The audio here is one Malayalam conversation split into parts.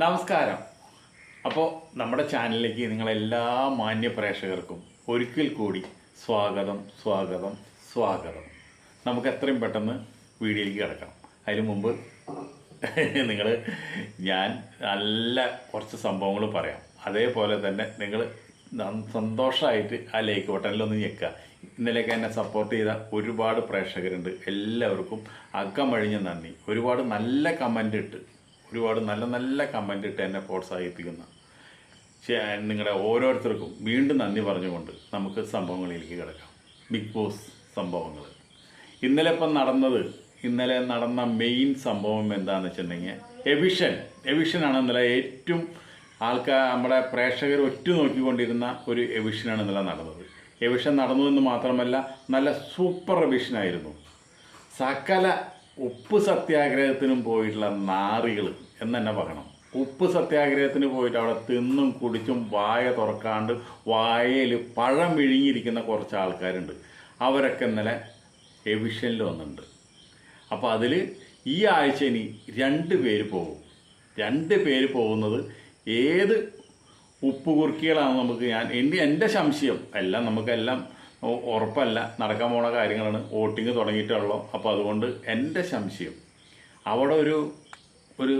നമസ്കാരം. അപ്പോൾ നമ്മുടെ ചാനലിലേക്ക് നിങ്ങളെല്ലാ മാന്യ പ്രേക്ഷകർക്കും ഒരിക്കൽ കൂടി സ്വാഗതം സ്വാഗതം സ്വാഗതം. നമുക്ക് എത്രയും പെട്ടെന്ന് വീഡിയോയിലേക്ക് കിടക്കാം. അതിന് മുമ്പ് നിങ്ങൾ ഞാൻ നല്ല കുറച്ച് സംഭവങ്ങൾ പറയാം. അതേപോലെ തന്നെ നിങ്ങൾ സന്തോഷമായിട്ട് ആ ലൈക്ക് ബട്ടണിലൊന്ന് ഞെക്കുക. ഇന്നലെയൊക്കെ എന്നെ സപ്പോർട്ട് ചെയ്ത ഒരുപാട് പ്രേക്ഷകരുണ്ട്. എല്ലാവർക്കും അക്കമഴിഞ്ഞ നന്ദി. ഒരുപാട് നല്ല കമന്റ് ഇട്ട് ഒരുപാട് നല്ല നല്ല കമന്റ് ഇട്ട് എന്നെ പ്രോത്സാഹിപ്പിക്കുന്ന. നിങ്ങളുടെ ഓരോരുത്തർക്കും വീണ്ടും നന്ദി പറഞ്ഞുകൊണ്ട് നമുക്ക് സംഭവങ്ങളിലേക്ക് കിടക്കാം. ബിഗ് ബോസ് സംഭവങ്ങൾ. ഇന്നലെ ഇപ്പം നടന്നത് ഇന്നലെ നടന്ന മെയിൻ സംഭവം എന്താണെന്ന് വെച്ചിട്ടുണ്ടെങ്കിൽ എവിഷൻ എവിഷനാണ് ഇന്നലെ ഏറ്റവും ആൾക്കാർ നമ്മുടെ പ്രേക്ഷകർ ഒറ്റ നോക്കിക്കൊണ്ടിരുന്ന ഒരു എവിഷനാണ് ഇന്നലെ നടന്നത്. എവിഷൻ നടന്നു എന്ന് മാത്രമല്ല നല്ല സൂപ്പർ എവിഷനായിരുന്നു സകല ഉപ്പ് സത്യാഗ്രഹത്തിനും പോയിട്ടുള്ള നാറികൾ എന്ന് തന്നെ പറയണം. ഉപ്പ് സത്യാഗ്രഹത്തിന് പോയിട്ട് അവിടെ തിന്നും കുടിച്ചും വായ തുറക്കാണ്ട് വായയിൽ പഴം വിഴുങ്ങിയിരിക്കുന്ന കുറച്ച് ആൾക്കാരുണ്ട്. അവരൊക്കെ ഇന്നലെ എവിഷനിൽ വന്നിട്ടുണ്ട്. അപ്പോൾ അതിൽ ഈ ആഴ്ച ഇനി രണ്ട് പേര് പോകും. രണ്ട് പേര് പോകുന്നത് ഏത് ഉപ്പ് കുറുക്കികളാണ് നമുക്ക് ഞാൻ എന്റെ എന്റെ സംശയം. എല്ലാം നമുക്കെല്ലാം ഉറപ്പല്ല. നടക്കാൻ പോണ കാര്യങ്ങളാണ്. വോട്ടിങ് തുടങ്ങിയിട്ടുള്ളൂ. അപ്പോൾ അതുകൊണ്ട് എന്റെ സംശയം. അവിടെ ഒരു ഒരു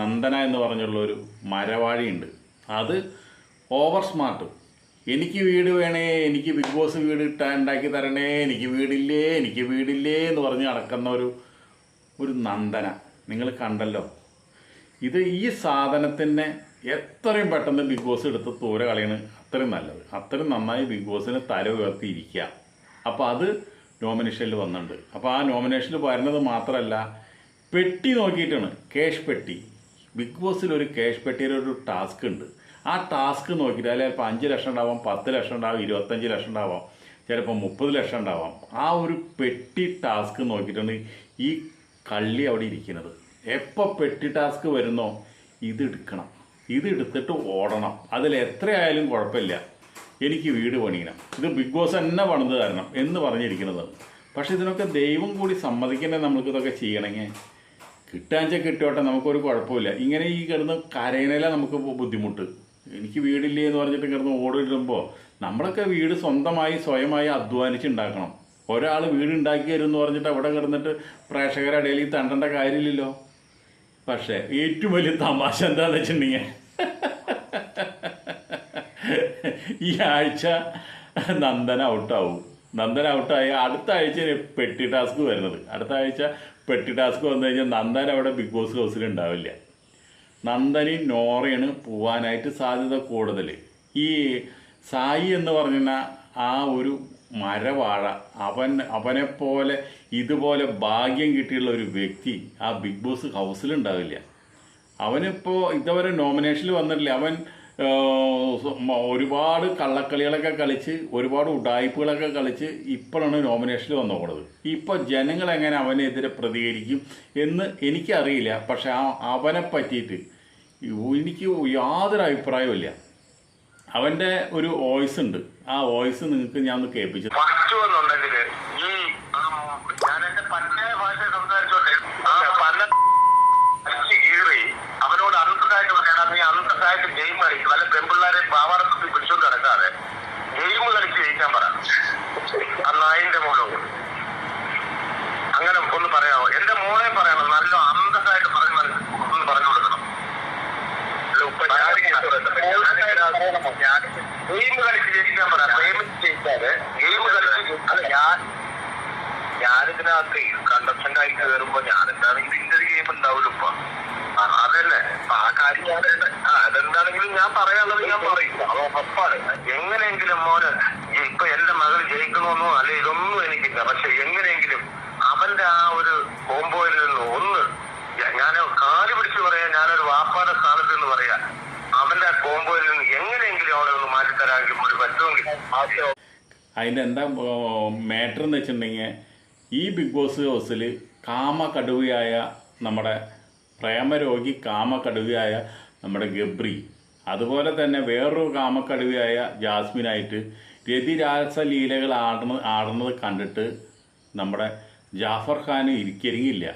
നന്ദന എന്ന് പറഞ്ഞുള്ള ഒരു മരവാഴിയുണ്ട്. അത് ഓവർ സ്മാർട്ട്. എനിക്ക് വീട് വേണേ എനിക്ക് ബിഗ് ബോസ് വീട് ഇട്ടാ ഉണ്ടാക്കി തരണേ എനിക്ക് വീടില്ലേ എനിക്ക് വീടില്ലേ എന്ന് പറഞ്ഞ് നടക്കുന്ന ഒരു ഒരു നന്ദന. നിങ്ങൾ കണ്ടല്ലോ. ഇത് ഈ സാധനത്തിനെ എത്രയും പെട്ടെന്ന് ബിഗ് ബോസ് എടുത്ത് തൂര കളയാണ് അത്രയും നല്ലത്. അത്രയും നന്നായി ബിഗ് ബോസിന് തല ഉയർത്തിയിരിക്കുക. അപ്പോൾ അത് നോമിനേഷനിൽ വന്നിട്ടുണ്ട്. അപ്പോൾ ആ നോമിനേഷനിൽ വരുന്നത് മാത്രമല്ല പെട്ടി നോക്കിയിട്ടാണ്. ക്യാഷ് പെട്ടി. ബിഗ് ബോസിൽ ഒരു ക്യാഷ് പെട്ടിയിൽ ഒരു ടാസ്ക് ഉണ്ട്. ആ ടാസ്ക് നോക്കിയിട്ട് അതിൽ ചിലപ്പോൾ അഞ്ച് ലക്ഷം ഉണ്ടാവാം പത്ത് ലക്ഷം ഉണ്ടാവാം ഇരുപത്തഞ്ച് ലക്ഷം ഉണ്ടാവാം ചിലപ്പോൾ മുപ്പത് ലക്ഷം ഉണ്ടാവാം. ആ ഒരു പെട്ടി ടാസ്ക് നോക്കിയിട്ടാണ് ഈ കള്ളി അവിടെ ഇരിക്കുന്നത്. എപ്പോൾ പെട്ടി ടാസ്ക് വരുന്നോ ഇത് എടുക്കണം. ഇത് എടുത്തിട്ട് ഓടണം. അതിൽ എത്രയായാലും കുഴപ്പമില്ല. എനിക്ക് വീട് പണിയണം. ഇത് ബിഗ് ബോസ് തന്നെ പണിത് തരണം എന്ന് പറഞ്ഞിരിക്കുന്നത്. പക്ഷേ ഇതിനൊക്കെ ദൈവം കൂടി സമ്മതിക്കണേ നമ്മൾക്ക് ഇതൊക്കെ ചെയ്യണമെങ്കിൽ? കിട്ടാഞ്ച കിട്ടോട്ടെ നമുക്കൊരു കുഴപ്പമില്ല. ഇങ്ങനെ ഈ കിടന്ന് കരയണേല നമുക്ക് ബുദ്ധിമുട്ട്. എനിക്ക് വീടില്ലേ എന്ന് പറഞ്ഞിട്ട് കിടന്ന് ഓടിടുമ്പോൾ നമ്മളൊക്കെ വീട് സ്വന്തമായി സ്വയമായി അധ്വാനിച്ചുണ്ടാക്കണം. ഒരാൾ വീട് ഉണ്ടാക്കി എന്ന് പറഞ്ഞിട്ട് അവിടെ കിടന്നിട്ട് പ്രേക്ഷകരുടെ ഇടയിൽ തണ്ടേണ്ട കാര്യമില്ലല്ലോ. പക്ഷേ ഏറ്റവും വലിയ തമാശ എന്താണെന്ന് വെച്ചിട്ടുണ്ടെങ്കിൽ ഈ ആഴ്ച നന്ദന ഔട്ടാവും. നന്ദന ഔട്ടായി. അടുത്ത ആഴ്ച പെട്ടി ടാസ്ക് വരുന്നത്. അടുത്ത ആഴ്ച പെട്ടി ടാസ്ക് വന്നു കഴിഞ്ഞാൽ നന്ദൻ അവിടെ ബിഗ് ബോസ് ഹൗസിൽ ഉണ്ടാവില്ല. നന്ദനി നോറയാണ് പോവാനായിട്ട് സാധ്യത കൂടുതൽ. ഈ സായി എന്ന് പറഞ്ഞ ആ ഒരു മരവാഴ അവൻ അവനെപ്പോലെ ഇതുപോലെ ഭാഗ്യം കിട്ടിയുള്ള ഒരു വ്യക്തി ആ ബിഗ് ബോസ് ഹൗസിലുണ്ടാവില്ല അവനിപ്പോൾ ഇതുവരെ നോമിനേഷനിൽ വന്നിട്ടില്ല. അവൻ ഒരുപാട് കള്ളക്കളികളൊക്കെ കളിച്ച് ഒരുപാട് ഉടായ്പകളൊക്കെ കളിച്ച് ഇപ്പോഴാണ് നോമിനേഷനിൽ വന്നുകൂടുന്നത് ഇപ്പോൾ ജനങ്ങൾ എങ്ങനെ അവനെതിരെ പ്രതികരിക്കും എന്ന് എനിക്കറിയില്ല. പക്ഷെ ആ അവനെ പറ്റിയിട്ട് എനിക്ക് യാതൊരു അഭിപ്രായമില്ല അവന്റെ ഒരു വോയിസ് ഉണ്ട്. ആ വോയിസ് നിങ്ങൾക്ക് ഞാൻ ഒന്ന് കേൾപ്പിച്ചു ഈ ഞാൻ എന്റെ പന്നയ ഭാഷ സംസാരിച്ചോട്ടെ ആ പന്ന അടിച്ച് കീറി അവനോട് അന്തസ്സായിട്ട് പറയണം നീ അന്തസ്സായിട്ട് ഗെയിം പെൺപിള്ളേരെ പാവാടത്തുമ്പി പിടിച്ചോണ്ട് നടക്കാതെ ഗെയിം കളിച്ച് ജയിക്കാൻ പറ. ആ നായിന്റെ മോളോട് അങ്ങനെ ഒന്ന് പറയാമോ? എന്റെ മോളെ പറയണം. നല്ല അന്തസ്സായിട്ട് പറയുന്ന ഒന്ന് പറഞ്ഞു കൊടുക്കണം. ഗെയിം കളിച്ച് ജയിക്കാൻ പറ. പ്രേമിച്ച് ജയിക്കാതെ ഗെയിം കളിച്ച് അല്ല ഞാൻ ഞാനിതിനകത്ത് കണ്ടസ്റ്റന്റ് ആയി കയറുമ്പോ ഞാൻ ഇതിന്റെ ഒരു ഗെയിം ഉണ്ടാവില്ല ഇപ്പൊ അതല്ലേ അതന്നെ. ആ കാര്യം അതെന്താണെങ്കിലും ഞാൻ പറയാനുള്ളത് ഞാൻ പറയും. അത് ഉറപ്പാണ് എങ്ങനെയെങ്കിലും മോന് ഇപ്പൊ എന്റെ മകൾ ജയിക്കണമെന്നോ അല്ലെ ഇതൊന്നും എനിക്കില്ല പക്ഷെ എങ്ങനെയെങ്കിലും അവന്റെ ആ ഒരു കോമ്പോയിൽ നിന്ന് ഒന്ന് ഞാൻ കാൽ പിടിച്ച് പറയാ ഞാനൊരു വാപ്പാടെ സ്ഥാനത്ത് നിന്ന് പറയാ. അവന്റെ ആ കോമ്പോയിൽ നിന്ന് എങ്ങനെയെങ്കിലും അവളെ ഒന്ന് മാറ്റിത്തരാമെങ്കിലും ഒരു പറ്റുമെങ്കിൽ അതിന്റെ എന്താ മാറ്റർ എന്ന് വെച്ചിട്ടുണ്ടെങ്കിൽ ഈ ബിഗ് ബോസ് ഹൗസിൽ കാമ കടുവയായ നമ്മുടെ പ്രേമരോഗി കാമ കടുവയായ നമ്മുടെ ഗബ്രി. അതുപോലെ തന്നെ വേറൊരു കാമക്കടുവയായ ജാസ്മിനായിട്ട് രതിരാസ ലീലകൾ ആടുന്ന ആടുന്നത് കണ്ടിട്ട് നമ്മുടെ ജാഫർ ഖാൻ ഇരിക്കരുങ്ങില്ല.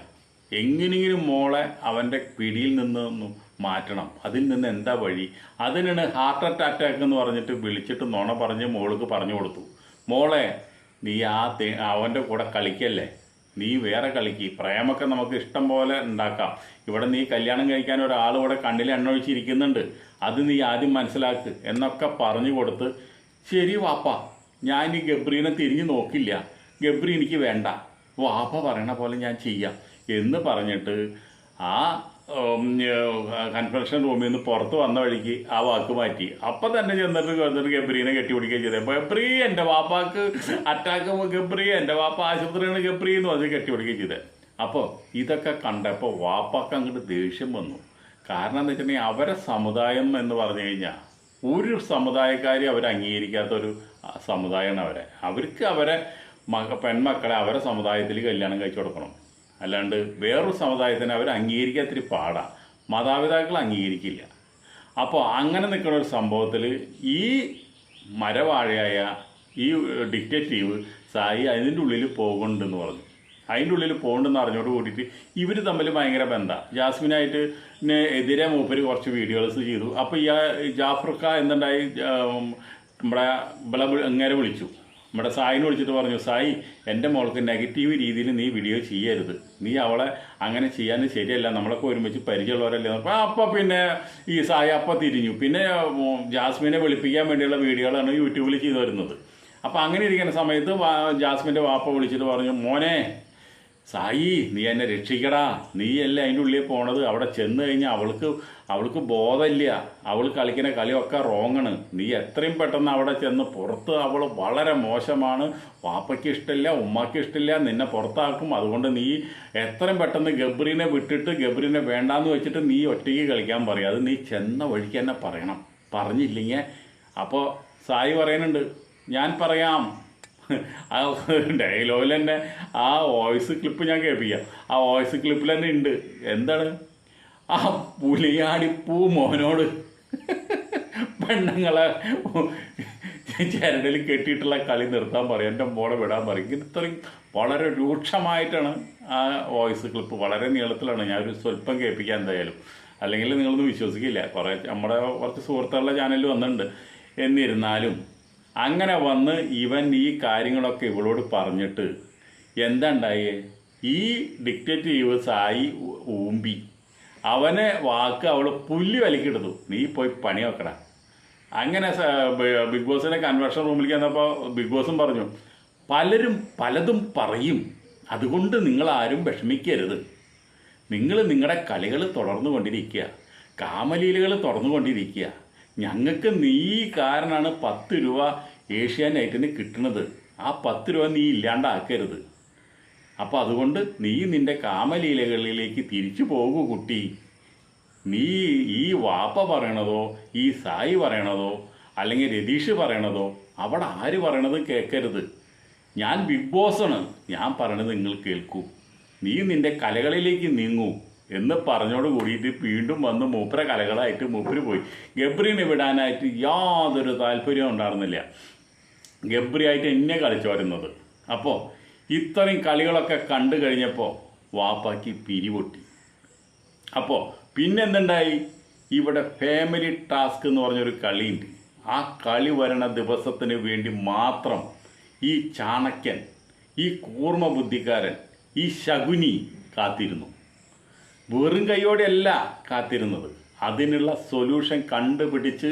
എങ്ങനെയെങ്കിലും മോളെ അവന്റെ പിടിയിൽ നിന്ന് മാറ്റണം. അതിൽ നിന്ന് എന്താ വഴി? അതിനാണ് ഹാർട്ട് അറ്റാക്ക് എന്ന് പറഞ്ഞിട്ട് വിളിച്ചിട്ട് നോണ പറഞ്ഞ് മോൾക്ക് പറഞ്ഞു കൊടുത്തു. മോളെ നീ ആ അവന്റെ കൂടെ കളിക്കല്ലേ? നീ വേറെ കളിക്ക്. പ്രേമൊക്കെ നമുക്ക് ഇഷ്ടം പോലെ ഉണ്ടാക്കാം. ഇവിടെ നീ കല്യാണം കഴിക്കാൻ ഒരാൾ ഇവിടെ കണ്ണിൽ എണ്ണ ഒഴിച്ചിരിക്കുന്നുണ്ട്. അത് നീ ആദ്യം മനസ്സിലാക്ക്. എന്നൊക്കെ പറഞ്ഞു കൊടുത്ത് ശരി വാപ്പ ഞാൻ ഈ ഗബ്രീനെ തിരിഞ്ഞു നോക്കില്ല. ഗബ്രി എനിക്ക് വേണ്ട. വാപ്പ പറയണ പോലെ ഞാൻ ചെയ്യാം. എന്ന് പറഞ്ഞിട്ട് ആ കൺഫെഷൻ റൂമിൽ നിന്ന് പുറത്ത് വന്ന വഴിക്ക് ആ വാക്ക് മാറ്റി. അപ്പം തന്നെ ചെന്നിട്ട് ചെന്നിട്ട് ഗബ്രീനെ കെട്ടിപ്പിടിക്കുകയും ചെയ്തത് ഗബ്രി എന്റെ വാപ്പാക്ക് അറ്റാക്ക് ഗബ്രി എന്റെ വാപ്പ ആശുപത്രിയാണ് ഗബ്രി എന്ന് പറഞ്ഞ് കെട്ടിപ്പിടിക്കുകയും ചെയ്തത് അപ്പോൾ ഇതൊക്കെ കണ്ടപ്പോൾ വാപ്പാക്ക് അങ്ങോട്ട് ദേഷ്യം വന്നു. കാരണം എന്താ വെച്ചിട്ടുണ്ടെങ്കിൽ അവരെ സമുദായം എന്ന് പറഞ്ഞു കഴിഞ്ഞാൽ ഒരു സമുദായക്കാരെ അവർ അംഗീകരിക്കാത്തൊരു സമുദായമാണ് അവരെ. അവർക്ക് അവരെ മക പെൺമക്കളെ അവരെ സമുദായത്തിൽ കല്യാണം കഴിച്ചു കൊടുക്കണം. അല്ലാണ്ട് വേറൊരു സമുദായത്തിന് അവർ അംഗീകരിക്കാത്തിരി പാടാണ് മാതാപിതാക്കൾ അംഗീകരിക്കില്ല. അപ്പോൾ അങ്ങനെ നിൽക്കുന്ന ഒരു സംഭവത്തിൽ ഈ മരവാഴയായ ഈ ഡിക്റ്റേറ്റീവ് സായി അതിന്റെ ഉള്ളിൽ പോകുന്നുണ്ടെന്ന് പറഞ്ഞു. അതിന്റെ ഉള്ളിൽ പോകുന്നുണ്ടെന്ന് അറിഞ്ഞോട് കൂടിയിട്ട് ഇവർ തമ്മിൽ ഭയങ്കര ബന്ധമാണ് ജാസ്മിനായിട്ട് എതിരെ മൂപ്പര് കുറച്ച് വീഡിയോസ് ചെയ്തു. അപ്പോൾ ഈ ജാഫർക്ക എന്തുണ്ടായി? നമ്മുടെ ഇവിടെ ഇങ്ങനെ വിളിച്ചു. നമ്മുടെ സായിനെ വിളിച്ചിട്ട് പറഞ്ഞു സായി എന്റെ മോൾക്ക് നെഗറ്റീവ് രീതിയിൽ നീ വീഡിയോ ചെയ്യരുത്. നീ അവളെ അങ്ങനെ ചെയ്യാൻ ശരിയല്ല. നമ്മളൊക്കെ ഒരുമിച്ച് പരിചയമുള്ളവരല്ലേ? അപ്പോൾ അപ്പോൾ പിന്നെ ഈ സായി അപ്പം തിരിഞ്ഞു. പിന്നെ ജാസ്മിനെ വെളുപ്പിക്കാൻ വേണ്ടിയുള്ള വീഡിയോകളാണ് യൂട്യൂബിൽ ചെയ്തു വരുന്നത്. അപ്പോൾ അങ്ങനെ ഇരിക്കുന്ന സമയത്ത് ജാസ്മിന്റെ വാപ്പ വിളിച്ചിട്ട് പറഞ്ഞു മോനെ സായി നീ എന്നെ രക്ഷിക്കടാ. നീയല്ലേ അതിന്റെ ഉള്ളിൽ പോണത്? അവിടെ ചെന്ന് കഴിഞ്ഞാൽ അവൾക്ക് അവൾക്ക് ബോധമില്ല. അവൾ കളിക്കുന്ന കളിയൊക്കെ റോങ്ങാണ്. നീ എത്രയും പെട്ടെന്ന് അവിടെ ചെന്ന് പുറത്ത് അവൾ വളരെ മോശമാണ്. വാപ്പയ്ക്ക് ഇഷ്ടമില്ല ഉമ്മയ്ക്ക് ഇഷ്ടമില്ല നിന്നെ പുറത്താക്കും. അതുകൊണ്ട് നീ എത്രയും പെട്ടെന്ന് ഗബ്രീനെ വിട്ടിട്ട് ഗബ്രീനെ വേണ്ടാന്ന് വെച്ചിട്ട് നീ ഒറ്റയ്ക്ക് കളിക്കാൻ പറയും. അത് നീ ചെന്ന വഴിക്ക് തന്നെ പറയണം. പറഞ്ഞില്ലെങ്കിൽ അപ്പോൾ സായി പറയുന്നുണ്ട് ഞാൻ പറയാം ആ ഡയലോഗിൽ തന്നെ ആ വോയിസ് ക്ലിപ്പ് ഞാൻ കേൾപ്പിക്കാം. ആ വോയിസ് ക്ലിപ്പിൽ തന്നെ ഉണ്ട്. എന്താണ്? ആ പുലിയാടിപ്പൂ മോനോട് പെണ്ണുങ്ങളെ ചരടിൽ കെട്ടിയിട്ടുള്ള കളി നിർത്താൻ പറയും. എന്റെ മോളെ വിടാൻ പറയും. ഇത്രയും വളരെ രൂക്ഷമായിട്ടാണ് ആ വോയിസ് ക്ലിപ്പ് വളരെ നീളത്തിലാണ്. ഞാൻ ഒരു സ്വല്പം കേൾപ്പിക്കാൻ എന്തായാലും. അല്ലെങ്കിൽ നിങ്ങളൊന്നും വിശ്വസിക്കില്ല. കുറേ നമ്മുടെ കുറച്ച് സുഹൃത്തുക്കളുടെ ചാനലിൽ വന്നിട്ടുണ്ട്. എന്നിരുന്നാലും അങ്ങനെ വന്ന് ഇവൻ ഈ കാര്യങ്ങളൊക്കെ ഇവളോട് പറഞ്ഞിട്ട് എന്താണ്ടായേ? ഈ ഡിക്റ്റേറ്റ് ഊ- ഊമ്പി. അവനെ വാക്ക് അവൾ പുല്ല് വലിക്കെടുത്തു നീ പോയി പണി വെക്കട. അങ്ങനെ ബിഗ് ബോസിന്റെ കൺവെർഷൻ റൂമിലേക്ക് വന്നപ്പോൾ ബിഗ് ബോസും പറഞ്ഞു പലരും പലതും പറയും. അതുകൊണ്ട് നിങ്ങൾ ആരും വിഷമിക്കരുത്. നിങ്ങൾ നിങ്ങളുടെ കളികൾ തുടർന്നു കൊണ്ടിരിക്കുക കാമലീലകൾ തുടർന്നുകൊണ്ടിരിക്കുക ഞങ്ങൾക്ക് നീ കാരണമാണ് പത്ത് രൂപ ഏഷ്യാനൈറ്റിന് കിട്ടുന്നത് ആ പത്ത് രൂപ നീ ഇല്ലാണ്ടാക്കരുത്. അപ്പോൾ അതുകൊണ്ട് നീ നിന്റെ കാമലീലകളിലേക്ക് തിരിച്ചു പോകൂ കുട്ടി. നീ ഈ വാപ്പ പറയണതോ ഈ സായി പറയണതോ അല്ലെങ്കിൽ രതീഷ് പറയണതോ അവിടെ ആര് പറയണത് കേൾക്കരുത് ഞാൻ ബിഗ് ബോസാണ്. ഞാൻ പറയണത് നിങ്ങൾ കേൾക്കൂ. നീ നിന്റെ കലകളിലേക്ക് നീങ്ങൂ. എന്ന് പറഞ്ഞോട് കൂടിയിട്ട് വീണ്ടും വന്ന് മൂപ്പര കലകളായിട്ട് മൂപ്പര് പോയി. ഗബ്രീനെ വിടാനായിട്ട് യാതൊരു താല്പര്യവും ഉണ്ടായിരുന്നില്ല. ഗബ്രിയായിട്ട് എന്നെ കളിച്ചു വരുന്നത്. അപ്പോൾ ഇത്രയും കളികളൊക്കെ കണ്ടു കഴിഞ്ഞപ്പോൾ വാപ്പാക്കി പിരിപൊട്ടി. അപ്പോൾ പിന്നെന്തുണ്ടായി? ഇവിടെ ഫാമിലി ടാസ്ക് എന്ന് പറഞ്ഞൊരു കളിയുണ്ട്. ആ കളി വരണ ദിവസത്തിന് വേണ്ടി മാത്രം ഈ ചാണക്യൻ ഈ കൂർമ്മ ബുദ്ധിക്കാരൻ ഈ ശകുനി കാത്തിരുന്നു. വെറും കൈയോടെയല്ല കാത്തിരുന്നത്. അതിനുള്ള സൊല്യൂഷൻ കണ്ടുപിടിച്ച്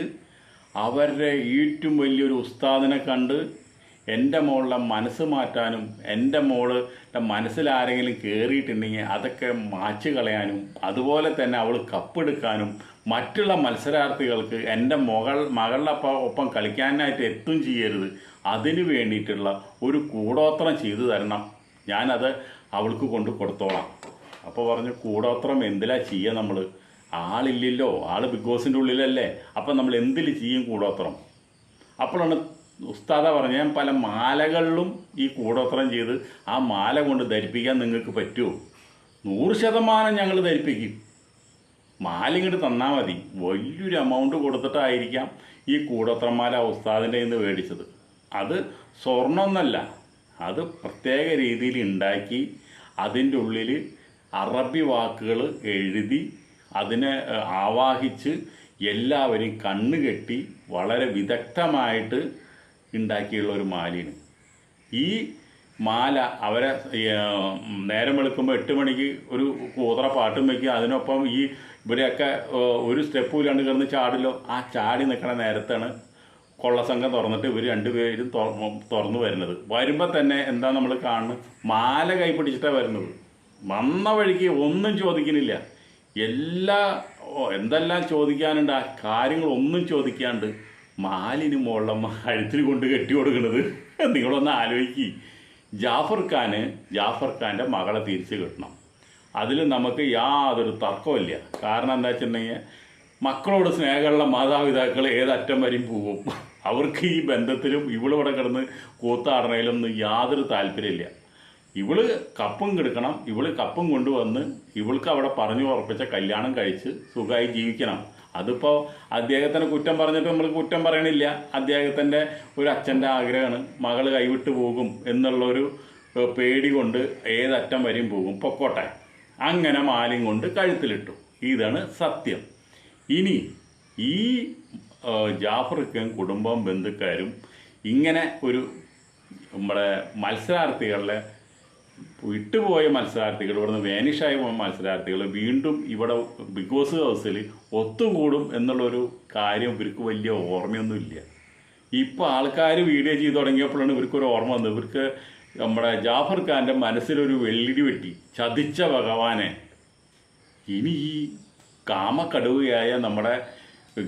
അവരുടെ ഏറ്റവും വലിയൊരു ഉസ്താദിനെ കണ്ട് എന്റെ മോളുടെ മനസ്സ് മാറ്റാനും എന്റെ മോളുടെ മനസ്സിലാരെങ്കിലും കയറിയിട്ടുണ്ടെങ്കിൽ അതൊക്കെ മാച്ച് കളയാനും അതുപോലെ തന്നെ അവൾ കപ്പെടുക്കാനും മറ്റുള്ള മത്സരാർത്ഥികൾക്ക് എന്റെ മകൾ മകളുടെ ഒപ്പം കളിക്കാനായിട്ട് എത്തും ചെയ്യരുത്. അതിന് വേണ്ടിയിട്ടുള്ള ഒരു കൂടോത്രം ചെയ്തു തരണം. ഞാനത് അവൾക്ക് കൊണ്ട് കൊടുത്തോളാം. അപ്പോൾ പറഞ്ഞു കൂടോത്രം എന്തിലാ ചെയ്യുക നമ്മൾ ആളില്ലല്ലോ ആൾ ബിഗ് ബോസിന്റെ ഉള്ളിലല്ലേ. അപ്പം നമ്മൾ എന്തിൽ ചെയ്യും കൂടോത്രം? അപ്പോഴാണ് ഉസ്താദ പറഞ്ഞ ഞാൻ പല മാലകളിലും ഈ കൂടോത്രം ചെയ്ത് ആ മാല കൊണ്ട് ധരിപ്പിക്കാൻ നിങ്ങൾക്ക് പറ്റുമോ? നൂറ് ശതമാനം ഞങ്ങൾ ധരിപ്പിക്കും. മാല ഇങ്ങോട്ട് തന്നാൽ മതി. വലിയൊരു എമൗണ്ട് കൊടുത്തിട്ടായിരിക്കാം ഈ കൂടോത്രമാല ഉസ്താദിന്റെ നിന്ന് മേടിച്ചത്. അത് സ്വർണമൊന്നല്ല അത് പ്രത്യേക രീതിയിൽ ഉണ്ടാക്കി അതിന്റെ ഉള്ളിൽ അറബി വാക്കുകൾ എഴുതി അതിനെ ആവാഹിച്ച് എല്ലാവരും കണ്ണുകെട്ടി വളരെ വിദഗ്ധമായിട്ട് ഉണ്ടാക്കിയുള്ള ഒരു മാലിന്. ഈ മാല അവരെ നേരം വെളുക്കുമ്പോൾ എട്ട് മണിക്ക് ഒരു കൂതറ പാട്ടും വയ്ക്കുക അതിനൊപ്പം ഈ ഇവരെയൊക്കെ ഒരു സ്റ്റെപ്പ് ഇല്ലാണ്ട് കിടന്ന് ചാടില്ലോ. ആ ചാടി നിൽക്കണ നേരത്താണ് കൊള്ളസംഘം തുറന്നിട്ട് ഇവർ രണ്ടുപേരും തുറന്നു വരുന്നത്. വരുമ്പോൾ തന്നെ എന്താ നമ്മൾ കാണുന്നത്? മാല കൈ പിടിച്ചിട്ടാണ് വരുന്നത്. വന്ന വഴിക്ക് ഒന്നും ചോദിക്കുന്നില്ല. എല്ലാ എന്തെല്ലാം ചോദിക്കാനുണ്ട് ആ കാര്യങ്ങളൊന്നും ചോദിക്കാണ്ട് മാലിന് മുകളിൽ കഴുത്തിൽ കൊണ്ട് കെട്ടി കൊടുക്കുന്നത് നിങ്ങളൊന്ന് ആലോചിക്കുക ജാഫർ ഖാന് ജാഫർ ഖാന്റെ മകളെ തിരിച്ചു കിട്ടണം. അതിൽ നമുക്ക് യാതൊരു തർക്കമില്ല കാരണം എന്താ വെച്ചിട്ടുണ്ടെങ്കിൽ മക്കളോട് സ്നേഹമുള്ള മാതാപിതാക്കൾ ഏതറ്റം വരെയും പോകും. അവർക്ക് ഈ ബന്ധത്തിലും ഇവളിവിടെ കിടന്ന് കൂത്താടണയിലൊന്നും യാതൊരു താല്പര്യമില്ല ഇവൾ കപ്പും കെടുക്കണം ഇവൾ കപ്പും കൊണ്ടുവന്ന് ഇവൾക്ക് അവിടെ പറഞ്ഞു ഉറപ്പിച്ച കല്യാണം കഴിച്ച് സുഖമായി ജീവിക്കണം. അതിപ്പോൾ അദ്ദേഹത്തിനെ കുറ്റം പറഞ്ഞിട്ട് നമ്മൾ കുറ്റം പറയണില്ല. അദ്ദേഹത്തിന്റെ ഒരു അച്ഛന്റെ ആഗ്രഹമാണ് മകൾ കൈവിട്ട് പോകും എന്നുള്ളൊരു പേടി കൊണ്ട് ഏതറ്റം വരെയും പോകും. പൊക്കോട്ടെ. അങ്ങനെ മാലിം കൊണ്ട് കഴുത്തിലിട്ടു. ഇതാണ് സത്യം. ഇനി ഈ ജാഫർക്കും കുടുംബം ബന്ധുക്കാരും ഇങ്ങനെ ഒരു നമ്മുടെ മത്സരാർത്ഥികളുടെ വിട്ടുപോയ മത്സരാർത്ഥികൾ ഇവിടുന്ന് വാനിഷായ മത്സരാർത്ഥികൾ വീണ്ടും ഇവിടെ ബിഗ് ബോസ് ഹൗസിൽ ഒത്തുകൂടും എന്നുള്ളൊരു കാര്യം ഇവർക്ക് വലിയ ഓർമ്മയൊന്നുമില്ല. ഇപ്പോൾ ആൾക്കാർ വീഡിയോ ചെയ്ത് തുടങ്ങിയപ്പോഴാണ് ഇവർക്കൊരു ഓർമ്മ വന്നത്. ഇവർക്ക് നമ്മുടെ ജാഫർ ഖാന്റെ മനസ്സിലൊരു വെള്ളിടി വെട്ടി. ചതിച്ച ഭഗവാനെ. ഇനി ഈ കാമക്കടുവയായ നമ്മുടെ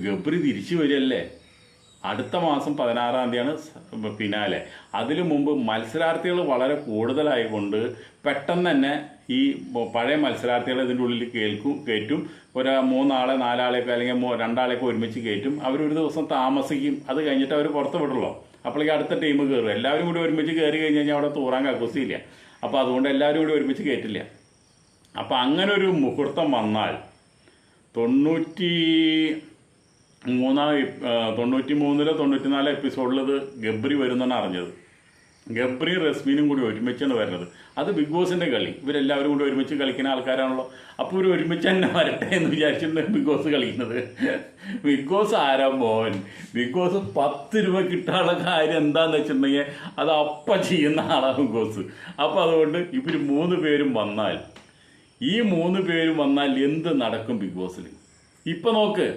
ഗബ്രി തിരിച്ചു വരികയല്ലേ? അടുത്ത മാസം പതിനാറാം തീയതിയാണ് ഫിനാലെ. അതിനു മുമ്പ് മത്സരാർത്ഥികൾ വളരെ കൂടുതലായതുകൊണ്ട് പെട്ടെന്ന് തന്നെ ഈ പഴയ മത്സരാർത്ഥികളെ ഇതിന്റെ ഉള്ളിൽ കേൾക്കും കയറ്റും ഒരു മൂന്നാളെ നാലാളെയൊക്കെ അല്ലെങ്കിൽ രണ്ടാളെയൊക്കെ ഒരുമിച്ച് കയറ്റും അവരൊരു ദിവസം താമസിക്കും. അത് കഴിഞ്ഞിട്ട് അവർ പുറത്ത് വിടുള്ളൂ അപ്പോഴേക്ക് അടുത്ത ടീം കയറും. എല്ലാവരും കൂടി ഒരുമിച്ച് കയറി കഴിഞ്ഞ് കഴിഞ്ഞാൽ അവിടെ തൂറാൻ കക്കൂസിയില്ല അപ്പോൾ അതുകൊണ്ട് എല്ലാവരും കൂടി ഒരുമിച്ച് കയറ്റില്ല അപ്പോൾ അങ്ങനെ ഒരു മുഹൂർത്തം വന്നാൽ തൊണ്ണൂറ്റി മൂന്നാം തൊണ്ണൂറ്റി മൂന്നിലോ തൊണ്ണൂറ്റി നാലോ എപ്പിസോഡിൽ ഇത് ഗബ്രി വരുന്നാണ് അറിഞ്ഞത്. ഗബ്രി റസ്മീനും കൂടി ഒരുമിച്ചാണ് വരുന്നത്. അത് ബിഗ് ബോസിന്റെ കളി. ഇവരെല്ലാവരും കൂടി ഒരുമിച്ച് കളിക്കുന്ന ആൾക്കാരാണല്ലോ. അപ്പോൾ ഇവർ ഒരുമിച്ച് തന്നെ വരട്ടെ എന്ന് വിചാരിച്ചിട്ടുണ്ട് ബിഗ് ബോസ് കളിക്കുന്നത്. ബിഗ് ബോസ് ആരാ മോൻ? ബിഗ് ബോസ് പത്ത് രൂപ കിട്ടാനുള്ള കാര്യം എന്താണെന്ന് വെച്ചിട്ടുണ്ടെങ്കിൽ അത് അപ്പം ചെയ്യുന്ന ആളാണ് ബിഗ് ബോസ്. അപ്പോൾ അതുകൊണ്ട് ഇവർ മൂന്ന് പേരും വന്നാൽ ഈ മൂന്ന് പേരും വന്നാൽ എന്ത് നടക്കും ബിഗ് ബോസിൽ ഇപ്പം നോക്ക്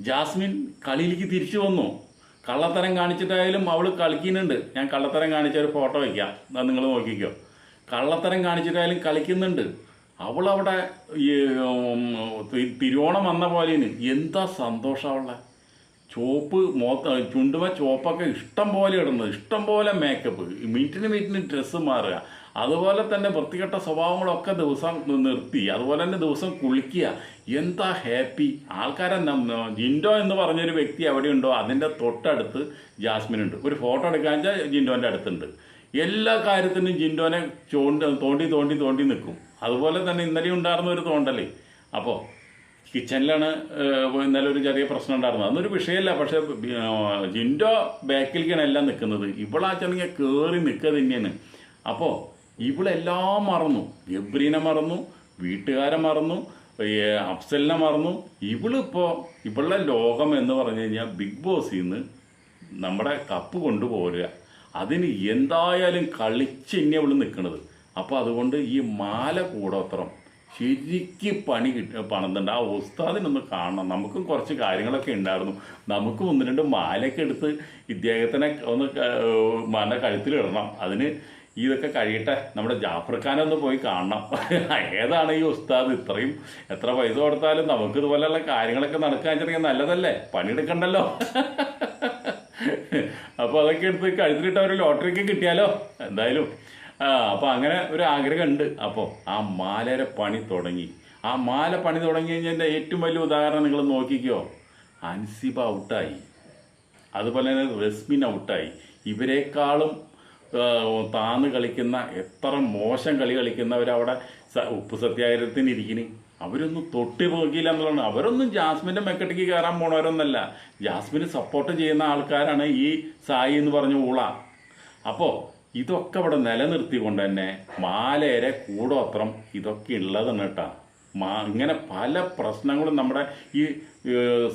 ജാസ്മിൻ കളിയിലേക്ക് തിരിച്ചു വന്നു. കള്ളത്തരം കാണിച്ചിട്ടായാലും അവൾ കളിക്കുന്നുണ്ട്. ഞാൻ കള്ളത്തരം കാണിച്ച ഒരു ഫോട്ടോ വയ്ക്കാം എന്നാൽ നിങ്ങൾ നോക്കിക്കോ. കള്ളത്തരം കാണിച്ചിട്ടായാലും കളിക്കുന്നുണ്ട്. ഈ ഉം, തിരുവോണം വന്ന പോലെയാണ്. എന്താ സന്തോഷം അവളെ ചോപ്പ് മോത്ത ചുണ്ടുമ ചോപ്പൊക്കെ ഇഷ്ടം പോലെ ഇടുന്നത്. ഇഷ്ടം പോലെ മേക്കപ്പ് മിനിറ്റിന് മിനിറ്റിന് ഡ്രസ്സ് മാറുക. അതുപോലെ തന്നെ വൃത്തികെട്ട സ്വഭാവങ്ങളൊക്കെ ദിവസം നിർത്തി അതുപോലെ തന്നെ ദിവസം കുളിക്കുക. എന്താ ഹാപ്പി? ആൾക്കാരെ ജിൻഡോ എന്ന് പറഞ്ഞൊരു വ്യക്തി എവിടെ ഉണ്ടോ അതിന്റെ തൊട്ടടുത്ത് ജാസ്മിൻ ഉണ്ട് ഒരു ഫോട്ടോ എടുക്കാൻ വെച്ചാൽ ജിൻഡോന്റെ അടുത്തുണ്ട്. എല്ലാ കാര്യത്തിനും ജിൻഡോനെ ചോണ്ട് തോണ്ടി തോണ്ടി തോണ്ടി നിൽക്കും. അതുപോലെ തന്നെ ഇന്നലെ ഉണ്ടായിരുന്ന ഒരു തോണ്ടല്ലേ അപ്പോൾ കിച്ചണിലാണ് ഇന്നലെ ഒരു ചെറിയ പ്രശ്നം ഉണ്ടായിരുന്നു അതൊന്നൊരു വിഷയമല്ല പക്ഷേ ജിൻഡോ ബാക്കിലേക്കാണ് എല്ലാം നിൽക്കുന്നത്. ഇവളാച്ചാണെങ്കിൽ കയറി നിൽക്കുക തന്നെയാണ്. അപ്പോൾ ഇവളെല്ലാം മറന്നു. ഗബ്രീനെ മറന്നു വീട്ടുകാരെ മറന്നു അഫ്സലിനെ മറന്നു. ഇവളിപ്പോൾ ഇവളുടെ ലോകം എന്ന് പറഞ്ഞു കഴിഞ്ഞാൽ ബിഗ് ബോസിൽ നിന്ന് നമ്മുടെ കപ്പ് കൊണ്ടുപോരുക. അതിന് എന്തായാലും കളിച്ച് തന്നെ അവൾ നിൽക്കുന്നത് അപ്പോൾ അതുകൊണ്ട് ഈ മാല കൂടോത്രം ശരിക്ക് പണി കിട്ടി പണിതുണ്ട് ആ ഉസ്താദിനൊന്ന് കാണണം. നമുക്കും കുറച്ച് കാര്യങ്ങളൊക്കെ ഉണ്ടായിരുന്നു. നമുക്കും ഒന്ന് രണ്ട് മാലയൊക്കെ എടുത്ത് ഇദ്ദേഹത്തിനെ ഒന്ന് മാല കഴുത്തിലിടണം. അതിന് ഇതൊക്കെ കഴിയട്ടെ. നമ്മുടെ ജാഫർ ഒന്ന് പോയി കാണണം. ഏതാണ് ഈ ഉസ്താദ്? ഇത്രയും എത്ര പൈസ കൊടുത്താലും നമുക്ക് ഇതുപോലെയുള്ള കാര്യങ്ങളൊക്കെ നടക്കാൻ ചെറിയ നല്ലതല്ലേ? പണിയെടുക്കണ്ടല്ലോ. അപ്പോൾ അതൊക്കെ എടുത്ത് കഴുത്തിലിട്ട് ഒരു ലോട്ടറിക്ക് കിട്ടിയാലോ? എന്തായാലും. ആ അപ്പോൾ അങ്ങനെ ഒരു ആഗ്രഹമുണ്ട്. അപ്പോൾ ആ മാലയുടെ പണി തുടങ്ങി. ആ മാല പണി തുടങ്ങി കഴിഞ്ഞതിന്റെ ഏറ്റവും വലിയ ഉദാഹരണം നിങ്ങൾ നോക്കിക്കോ. അൻസിബ ഔട്ടായി. അതുപോലെ തന്നെ റസ്മിൻ ഔട്ടായി. ഇവരെക്കാളും താന്ന് കളിക്കുന്ന എത്ര മോശം കളി കളിക്കുന്നവരവിടെ ഉപ്പ് സത്യാഗ്രഹത്തിന് ഇരിക്കുന്നു അവരൊന്നും തൊട്ടി പോകില്ല എന്നുള്ളതാണ്. അവരൊന്നും ജാസ്മിന്റെ മെക്കട്ടിക്ക് കയറാൻ പോണവരൊന്നല്ല. ജാസ്മിന് സപ്പോർട്ട് ചെയ്യുന്ന ആൾക്കാരാണ് ഈ സായി എന്ന് പറഞ്ഞ ഊള. അപ്പോൾ ഇതൊക്കെ ഇവിടെ നിലനിർത്തിക്കൊണ്ട് തന്നെ മാലേരെ കൂടോത്രം ഇതൊക്കെ ഉള്ളതാണ് കേട്ടോ. മാ ഇങ്ങനെ പല പ്രശ്നങ്ങളും നമ്മുടെ ഈ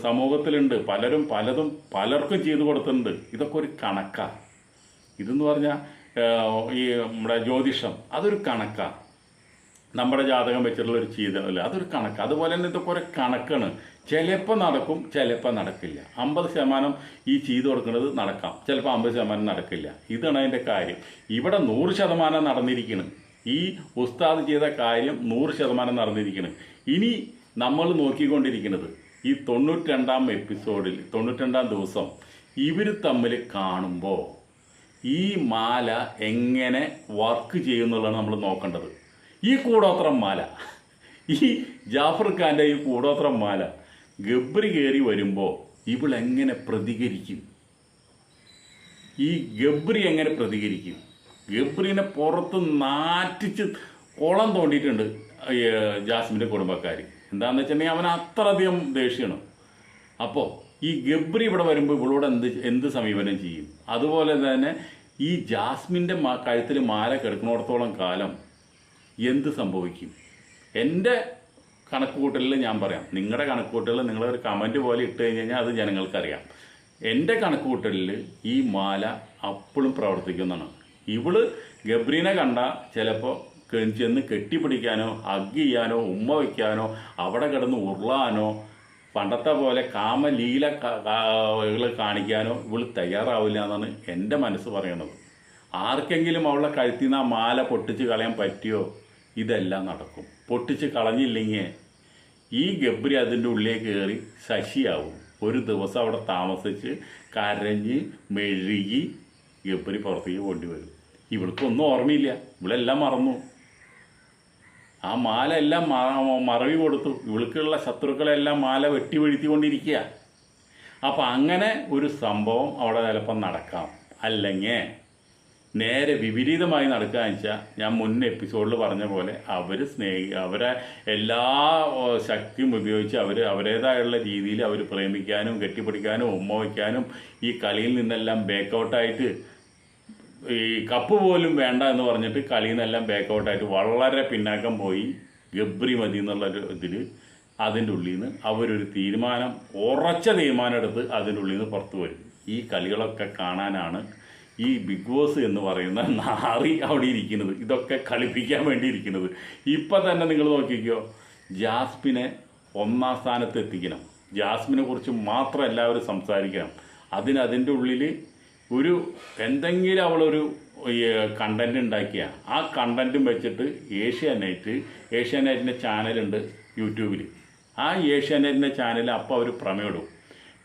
സമൂഹത്തിലുണ്ട്. പലരും പലതും പലർക്കും ചെയ്തു കൊടുത്തിട്ടുണ്ട്. ഇതൊക്കെ ഒരു കണക്കാണ് ഇതെന്ന് പറഞ്ഞാൽ ഈ നമ്മുടെ ജ്യോതിഷം അതൊരു കണക്കാണ് നമ്മുടെ ജാതകം വെച്ചിട്ടുള്ള ഒരു ചെയ്തല്ല അതൊരു കണക്ക്. അതുപോലെ തന്നെ ഇതൊക്കെ ഒരു കണക്കാണ്. ചിലപ്പോൾ നടക്കും ചിലപ്പോൾ നടക്കില്ല. അമ്പത് ശതമാനം ഈ ചെയ്തു കൊടുക്കുന്നത് നടക്കാം ചിലപ്പോൾ അമ്പത് ശതമാനം നടക്കില്ല. ഇതാണ് അതിന്റെ കാര്യം. ഇവിടെ നൂറ് ശതമാനം നടന്നിരിക്കണം. ഈ ഉസ്താദ് ചെയ്ത കാര്യം നൂറ് ശതമാനം നടന്നിരിക്കണം. ഇനി നമ്മൾ നോക്കിക്കൊണ്ടിരിക്കുന്നത് ഈ തൊണ്ണൂറ്റി രണ്ടാം എപ്പിസോഡിൽ തൊണ്ണൂറ്റി രണ്ടാം ദിവസം ഇവർ തമ്മിൽ കാണുമ്പോൾ ഈ മാല എങ്ങനെ വർക്ക് ചെയ്യുന്നുള്ളതാണ് നമ്മൾ നോക്കേണ്ടത്. ഈ കൂടോത്രം മാല ഈ ജാഫർ ഖാന്റെ ഈ കൂടോത്രം മാല ഗബ്രി കയറി വരുമ്പോൾ ഇവളെങ്ങനെ പ്രതികരിക്കും? ഈ ഗബ്രി എങ്ങനെ പ്രതികരിക്കും? ഗബ്രിനെ പുറത്ത് നാറ്റിച്ച് കുളം തോണ്ടിയിട്ടുണ്ട് ജാസ്മിന്റെ കുടുംബക്കാർ എന്താണെന്ന് വെച്ചിട്ടുണ്ടെങ്കിൽ അവൻ അത്രയധികം ദേഷ്യമാണ്. അപ്പോൾ ഈ ഗബ്രി ഇവിടെ വരുമ്പോൾ ഇവളോട് എന്ത് എന്ത് സമീപനം ചെയ്യും? അതുപോലെ തന്നെ ഈ ജാസ്മിന്റെ കഴുത്തിൽ മാല കിടക്കുന്നിടത്തോളം കാലം എന്ത് സംഭവിക്കും? എന്റെ കണക്കുകൂട്ടലിൽ ഞാൻ പറയാം. നിങ്ങളുടെ കണക്കുകൂട്ടലിൽ നിങ്ങളൊരു കമന്റ് പോലെ ഇട്ട് കഴിഞ്ഞ് കഴിഞ്ഞാൽ അത് ജനങ്ങൾക്കറിയാം. എന്റെ കണക്കുകൂട്ടലിൽ ഈ മാല അപ്പോഴും പ്രവർത്തിക്കുന്നതാണ്. ഇവൾ ഗബ്രീനെ കണ്ട ചിലപ്പോൾ ചെന്ന് കെട്ടിപ്പിടിക്കാനോ ഹഗ് ചെയ്യാനോ ഉമ്മ വയ്ക്കാനോ അവിടെ കിടന്ന് ഉരുളാനോ പണ്ടത്തെ പോലെ കാമലീല കാണിക്കാനോ ഇവൾ തയ്യാറാവില്ല എന്നാണ് എന്റെ മനസ്സ് പറയണത് ആർക്കെങ്കിലും അവളെ കഴുത്തിൽ നിന്ന് ആ മാല പൊട്ടിച്ച് കളയാൻ പറ്റിയോ? ഇതെല്ലാം നടക്കും. പൊട്ടിച്ച് കളഞ്ഞില്ലെങ്കിൽ ഈ ഗബ്രി അതിന്റെ ഉള്ളിലേക്ക് കയറി ശശിയാവും. ഒരു ദിവസം അവിടെ താമസിച്ച് കരഞ്ഞ് മെഴുകി ഗബ്രി പുറത്തേക്ക് കൊണ്ടുവരും. ഇവൾക്കൊന്നും ഓർമ്മയില്ല. ഇവളെല്ലാം മറന്നു. ആ മാല എല്ലാം മറ- മറവി കൊടുത്തു. ഇവൾക്കുള്ള ശത്രുക്കളെല്ലാം മാല വെട്ടി വീഴ്ത്തിക്കൊണ്ടിരിക്കുക. അപ്പം അങ്ങനെ ഒരു സംഭവം അവിടെ ചിലപ്പം നടക്കാം. അല്ലെങ്കിൽ നേരെ വിപരീതമായി നടക്കുകയെന്ന് വെച്ചാൽ ഞാൻ മുൻ എപ്പിസോഡിൽ പറഞ്ഞ പോലെ അവർ സ്നേഹി അവരെ എല്ലാ ശക്തിയും ഉപയോഗിച്ച് അവർ അവരുടേതായുള്ള രീതിയിൽ അവർ പ്രേമിക്കാനും കെട്ടിപ്പിടിക്കാനും ഉമ്മ വയ്ക്കാനും ഈ കളിയിൽ നിന്നെല്ലാം ബേക്കൗട്ടായിട്ട് ഈ കപ്പ് പോലും വേണ്ട എന്ന് പറഞ്ഞിട്ട് കളിയിൽ നിന്നെല്ലാം ബാക്കൗട്ടായിട്ട് വളരെ പിന്നാക്കം പോയി ഗബ്രി മതി എന്നുള്ളൊരു ഇതിൽ അതിന്റെ ഉള്ളിൽ നിന്ന് അവരൊരു തീരുമാനം ഉറച്ച തീരുമാനം എടുത്ത് അതിന്റെ ഉള്ളിൽ നിന്ന് പുറത്തു വരും ഈ കളികളൊക്കെ കാണാനാണ് ഈ ബിഗ് ബോസ് എന്ന് പറയുന്ന നാറി അവിടെ ഇരിക്കുന്നത്. ഇതൊക്കെ കളിപ്പിക്കാൻ വേണ്ടി ഇരിക്കുന്നത്. ഇപ്പം തന്നെ നിങ്ങൾ നോക്കിക്കോ ജാസ്മിനെ ഒന്നാം സ്ഥാനത്ത് എത്തിക്കണം. ജാസ്മിനെ കുറിച്ച് മാത്രം എല്ലാവരും സംസാരിക്കണം. അതിന് അതിന്റെ ഉള്ളിൽ ഒരു എന്തെങ്കിലും അവളൊരു കണ്ടന്റ് ഉണ്ടാക്കിയ ആ കണ്ടന്റും വെച്ചിട്ട് ഏഷ്യാനെറ്റ് ഏഷ്യാനെറ്റിന്റെ ചാനലുണ്ട് യൂട്യൂബിൽ ആ ഏഷ്യാനെറ്റിന്റെ ചാനൽ അപ്പോൾ അവർ പ്രമേയിടും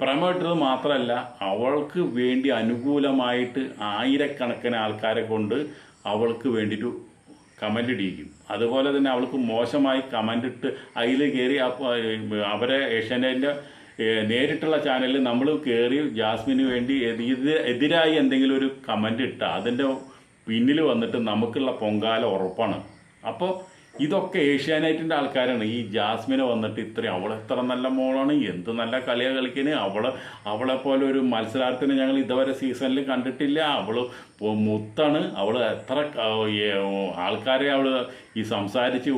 പ്രമേയിട്ടത് മാത്രമല്ല അവൾക്ക് വേണ്ടി അനുകൂലമായിട്ട് ആയിരക്കണക്കിന് ആൾക്കാരെ കൊണ്ട് അവൾക്ക് വേണ്ടിയിട്ട് കമന്റ് ഇടിയിക്കും. അതുപോലെ തന്നെ അവൾക്ക് മോശമായി കമന്റ് ഇട്ട് അതിൽ കയറി അവരെ ഏഷ്യാനെറ്റിന്റെ നേരിട്ടുള്ള ചാനലിൽ നമ്മൾ കയറി ജാസ്മിന് വേണ്ടി എതി- എതിരായി എന്തെങ്കിലും ഒരു കമന്റ് ഇട്ട അതിന്റെ പിന്നിൽ വന്നിട്ട് നമുക്കുള്ള പൊങ്കാല ഉറപ്പാണ്. അപ്പോൾ ഇതൊക്കെ ഏഷ്യാനൈറ്റിന്റെ ആൾക്കാരാണ്. ഈ ജാസ്മിനെ വന്നിട്ട് ഇത്രയും അവൾ എത്ര നല്ല മോളാണ് എന്ത് നല്ല കളിയാണ് കളിക്കുന്നത് അവൾ അവളെ പോലെ ഒരു മത്സരാർത്ഥിനെ ഞങ്ങൾ ഇതുവരെ സീസണിൽ കണ്ടിട്ടില്ല. അവൾ മുത്താണ്. അവൾ എത്ര ആൾക്കാരെ അവൾ ഈ സംസാരിച്ച്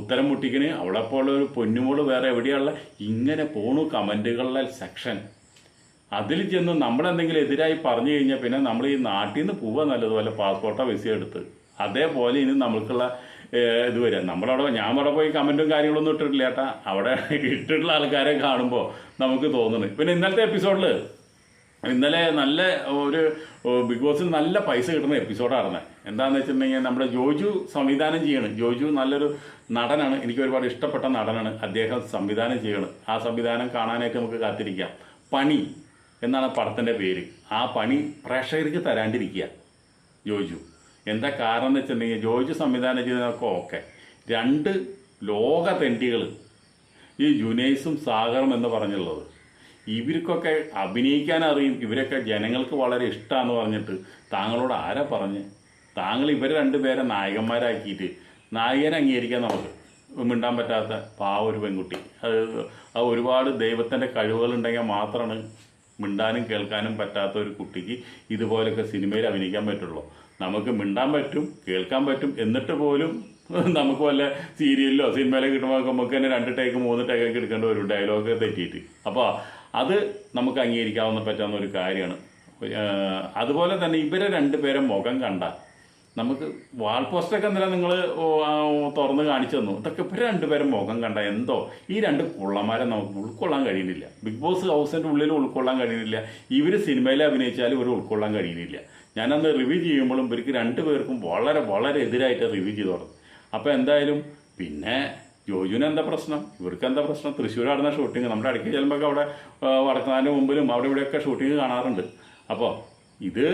ഉത്തരം മുട്ടിക്കണ്. അവളെ പോലെ ഒരു പൊന്നുമോൾ വേറെ എവിടെയുള്ള ഇങ്ങനെ പോണു കമന്റുകളിലെ സെക്ഷൻ. അതിൽ ചെന്ന് നമ്മളെന്തെങ്കിലും എതിരായി പറഞ്ഞു കഴിഞ്ഞാൽ പിന്നെ നമ്മൾ ഈ നാട്ടിൽ നിന്ന് പോവുക നല്ലതുപോലെ പാസ്പോർട്ടോ വിസ എടുത്ത്. അതേപോലെ ഇനി നമ്മൾക്കുള്ള ഏഹ്, ഇത് വരിക നമ്മളവിടെ ഞാൻ അവിടെ പോയി കമന്റും കാര്യങ്ങളൊന്നും ഇട്ടിട്ടില്ല ചേട്ടാ അവിടെ ഇട്ടിട്ടുള്ള ആൾക്കാരെ കാണുമ്പോൾ നമുക്ക് തോന്നുന്നത് പിന്നെ ഇന്നലത്തെ എപ്പിസോഡിൽ ഇന്നലെ നല്ല ഒരു ബിഗ് ബോസിൽ നല്ല പൈസ കിട്ടുന്ന എപ്പിസോഡായിരുന്നു എന്താണെന്ന് വെച്ചിട്ടുണ്ടെങ്കിൽ നമ്മുടെ ജോജു സംവിധാനം ചെയ്യണം. ജോജു നല്ലൊരു നടനാണ്. എനിക്ക് ഒരുപാട് ഇഷ്ടപ്പെട്ട നടനാണ്. അദ്ദേഹം സംവിധാനം ചെയ്യണം. ആ സംവിധാനം കാണാനായിട്ട് നമുക്ക് കാത്തിരിക്കാം. പണി എന്നാണ് പടത്തിന്റെ പേര്. ആ പണി പ്രേക്ഷകർക്ക് തരാണ്ടിരിക്കുക ജോജു. എന്താ കാരണം എന്ന് വെച്ചിട്ടുണ്ടെങ്കിൽ ജോയിച്ച് സംവിധാനം ചെയ്തതൊക്കെ ഓക്കെ. രണ്ട് ലോക തെണ്ടികൾ ഈ ജുനൈസും സാഗറും എന്ന് പറഞ്ഞുള്ളത്. ഇവർക്കൊക്കെ അഭിനയിക്കാൻ അറിയും. ഇവരൊക്കെ ജനങ്ങൾക്ക് വളരെ ഇഷ്ടമാണെന്ന് പറഞ്ഞിട്ട് താങ്കളോട് ആരാ പറഞ്ഞ്? താങ്കൾ ഇവരെ രണ്ടുപേരെ നായകന്മാരാക്കിയിട്ട് നായകനെ അംഗീകരിക്കാൻ നമുക്ക് മിണ്ടാൻ പറ്റാത്ത പാവ ഒരു പെൺകുട്ടി. അത് അത് ഒരുപാട് ദൈവത്തിന്റെ കഴിവുകളുണ്ടെങ്കിൽ മാത്രമാണ് മിണ്ടാനും കേൾക്കാനും പറ്റാത്ത ഒരു കുട്ടിക്ക് ഇതുപോലൊക്കെ സിനിമയിൽ അഭിനയിക്കാൻ പറ്റുള്ളൂ. നമുക്ക് മിണ്ടാൻ പറ്റും കേൾക്കാൻ പറ്റും എന്നിട്ട് പോലും നമുക്ക് വല്ല സീരിയലിലോ സിനിമയിലോ കിട്ടുമ്പോൾ നമുക്ക് തന്നെ രണ്ട് ടേക്ക് മൂന്ന് ടേക്കൊക്കെ എടുക്കേണ്ടി വരും ഡയലോഗ് തെറ്റിയിട്ട്. അപ്പോൾ അത് നമുക്ക് അംഗീകരിക്കാവുന്ന പറ്റാവുന്ന ഒരു കാര്യമാണ്. അതുപോലെ തന്നെ ഇവരെ രണ്ടുപേരെ മുഖം കണ്ട. നമുക്ക് വാൾ പോസ്റ്റൊക്കെ എന്തെല്ലാം നിങ്ങൾ തുറന്ന് കാണിച്ചു തന്നു. ഇതൊക്കെ ഇവർ രണ്ടുപേരും മുഖം കണ്ട. എന്തോ? ഈ രണ്ട് കുള്ളന്മാരെ നമുക്ക് ഉൾക്കൊള്ളാൻ കഴിയുന്നില്ല. ബിഗ് ബോസ് ഹൗസിന്റെ ഉള്ളിൽ ഉൾക്കൊള്ളാൻ കഴിയുന്നില്ല. ഇവർ സിനിമയിൽ അഭിനയിച്ചാലും ഇവർ ഉൾക്കൊള്ളാൻ കഴിയുന്നില്ല. ഞാനന്ന് റിവ്യൂ ചെയ്യുമ്പോഴും ഇവർക്ക് രണ്ടുപേർക്കും വളരെ വളരെ എതിരായിട്ട് റിവ്യൂ ചെയ്തു തുടങ്ങി. അപ്പോൾ എന്തായാലും പിന്നെ ജോജുവിന് എന്താ പ്രശ്നം? ഇവർക്ക് എന്താ പ്രശ്നം? തൃശ്ശൂർ നടന്ന ഷൂട്ടിങ് നമ്മുടെ അടുക്കി ചെല്ലുമ്പോൾ അവിടെ വടക്കാന്റെ മുമ്പിലും അവിടെ ഇവിടെയൊക്കെ ഷൂട്ടിങ് കാണാറുണ്ട്. അപ്പോൾ ഇത്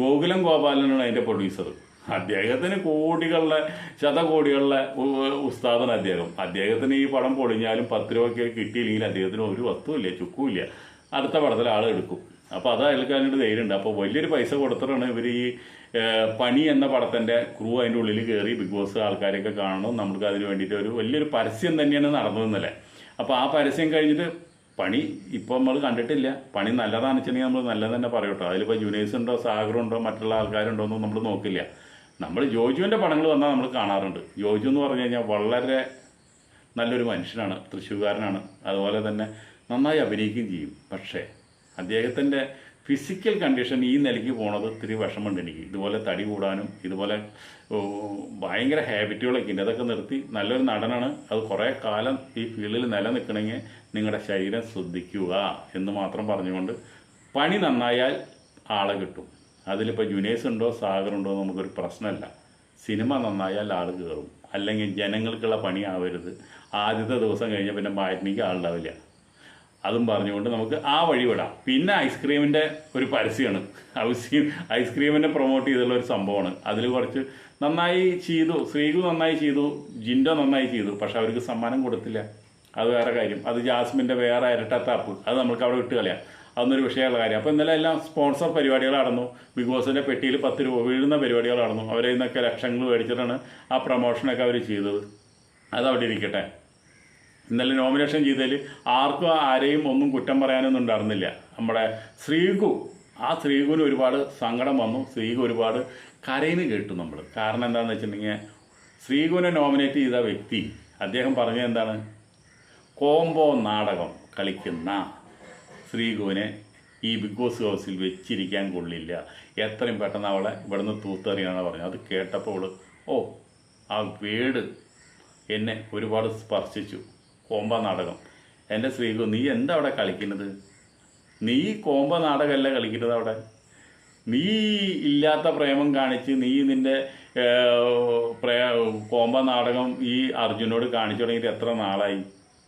ഗോകുലം ഗോപാലനാണ് അതിന്റെ പ്രൊഡ്യൂസർ അദ്ദേഹത്തിന് കോടികളുടെ ശതകോടികളുടെ ഉസ്താദാണ് അദ്ദേഹം. അദ്ദേഹത്തിന് ഈ പടം പൊളിഞ്ഞാലും പത്ത് രൂപയ്ക്ക് കിട്ടിയില്ലെങ്കിൽ അദ്ദേഹത്തിന് ഒരു വസ്തുവില്ല ചുക്കുമില്ല അടുത്ത പടത്തിൽ ആൾ എടുക്കും. അപ്പോൾ അത് അയൽക്കാരന്റെ ധൈര്യം ധൈര്യമുണ്ട്. അപ്പോൾ വലിയൊരു പൈസ കൊടുത്തിട്ടാണ് ഇവർ ഈ പണി എന്ന പടത്തിന്റെ ക്രൂ അതിന്റെ ഉള്ളിൽ കയറി ബിഗ് ബോസ് ആൾക്കാരെയൊക്കെ കാണണം. നമുക്ക് അതിന് വേണ്ടിയിട്ട് ഒരു വലിയൊരു പരസ്യം തന്നെയാണ് നടന്നതെന്നല്ലേ അപ്പോൾ ആ പരസ്യം കഴിഞ്ഞിട്ട് പണി ഇപ്പോൾ നമ്മൾ കണ്ടിട്ടില്ല. പണി നല്ലതാണെന്ന് വെച്ചിട്ടുണ്ടെങ്കിൽ നമ്മൾ നല്ലത് തന്നെ പറയട്ടോ. അതിലിപ്പോൾ ജൂനിയേഴ്സ് ഉണ്ടോ സാഗറുണ്ടോ മറ്റുള്ള ആൾക്കാരുണ്ടോ ഒന്നും നമ്മൾ നോക്കില്ല. നമ്മൾ ജോജുവിന്റെ പടങ്ങൾ വന്നാൽ നമ്മൾ കാണാറുണ്ട്. ജോജു എന്ന് പറഞ്ഞു കഴിഞ്ഞാൽ വളരെ നല്ലൊരു മനുഷ്യനാണ് തൃശ്ശൂർകാരനാണ്. അതുപോലെ തന്നെ നന്നായി അഭിനയിക്കുകയും ചെയ്യും. പക്ഷേ അദ്ദേഹത്തിന്റെ ഫിസിക്കൽ കണ്ടീഷൻ ഈ നിലയ്ക്ക് പോണത് ഇത്തിരി വിഷമമുണ്ട് എനിക്ക്. ഇതുപോലെ തടി കൂടാനും ഇതുപോലെ ഭയങ്കര ഹാബിറ്റുകളൊക്കെ ഉണ്ട്. അതൊക്കെ നിർത്തി നല്ലൊരു നടനാണ്. അത് കുറേ കാലം ഈ ഫീൽഡിൽ നിലനിൽക്കണമെങ്കിൽ നിങ്ങളുടെ ശരീരം ശ്രദ്ധിക്കുക എന്ന് മാത്രം പറഞ്ഞുകൊണ്ട് പണി നന്നായാൽ ആളെ കിട്ടും. അതിലിപ്പോൾ ജുനേസ് ഉണ്ടോ സാഗറുണ്ടോ നമുക്കൊരു പ്രശ്നമല്ല. സിനിമ നന്നായാൽ ആൾ കയറും അല്ലെങ്കിൽ ജനങ്ങൾക്കുള്ള പണി ആവരുത്. ആദ്യത്തെ ദിവസം കഴിഞ്ഞാൽ പിന്നെ മാറ്റിനിക്ക് ആളുണ്ടാവില്ല. അതും പറഞ്ഞുകൊണ്ട് നമുക്ക് ആ വഴി വിടാം. പിന്നെ ഐസ്ക്രീമിന്റെ ഒരു പരസ്യമാണ്. ഐസ്ക്രീം ഐസ്ക്രീമിനെ പ്രൊമോട്ട് ചെയ്തുള്ള ഒരു സംഭവമാണ്. അതിൽ കുറച്ച് നന്നായി ചെയ്തു. ശ്രീകു നന്നായി ചെയ്തു. ജിൻഡോ നന്നായി ചെയ്തു. പക്ഷെ അവർക്ക് സമ്മാനം കൊടുത്തില്ല. അത് വേറെ കാര്യം. അത് ജാസ്മിന്റെ വേറെ ഇരട്ടത്താപ്പ്. അത് നമ്മൾക്ക് അവിടെ വിട്ട് കളയാം. അതൊന്നൊരു വിഷയമുള്ള കാര്യം. അപ്പോൾ ഇന്നലെ എല്ലാം സ്പോൺസർ പരിപാടികൾ നടന്നു. ബിഗ് ബോസിന്റെ പെട്ടിയിൽ പത്ത് രൂപ വീഴുന്ന പരിപാടികൾ നടന്നു. അവരെ നിന്നൊക്കെ ലക്ഷങ്ങൾ മേടിച്ചിട്ടാണ് ആ പ്രൊമോഷനൊക്കെ അവർ ചെയ്തത്. അത് അവിടെ ഇരിക്കട്ടെ. ഇന്നലെ നോമിനേഷൻ ചെയ്തതിൽ ആർക്കും ആരെയും ഒന്നും കുറ്റം പറയാനൊന്നും ഉണ്ടായിരുന്നില്ല. നമ്മുടെ ശ്രീകു ആ ശ്രീകുവിന് ഒരുപാട് സങ്കടം വന്നു. ശ്രീകു ഒരുപാട് കരയിന് കേട്ടു നമ്മൾ കാരണം എന്താണെന്ന് വെച്ചിട്ടുണ്ടെങ്കിൽ ശ്രീകുവിനെ നോമിനേറ്റ് ചെയ്ത വ്യക്തി അദ്ദേഹം പറഞ്ഞത് എന്താണ്? കോംബോ നാടകം കളിക്കുന്ന ശ്രീകുവിനെ ഈ ബിഗ് ബോസ് ഹൗസിൽ വെച്ചിരിക്കാൻ കൊള്ളില്ല. എത്രയും പെട്ടെന്ന് അവളെ ഇവിടുന്ന് തൂത്തെറിയാണെന്ന് പറഞ്ഞു അത് കേട്ടപ്പോൾ ഓ ആ വേട് എന്നെ ഒരുപാട് സ്പർശിച്ചു. കോമ്പ നാടകം. എന്റെ ശ്രീകു നീ എന്താ അവിടെ കളിക്കുന്നത്? നീ കോമ്പ നാടകമല്ല കളിക്കുന്നത് അവിടെ? നീ ഇല്ലാത്ത പ്രേമം കാണിച്ച് നീ നിന്റെ പ്രേ കോമ്പ നാടകം ഈ അർജുനോട് കാണിച്ചു തുടങ്ങിയിട്ട് എത്ര നാളായി?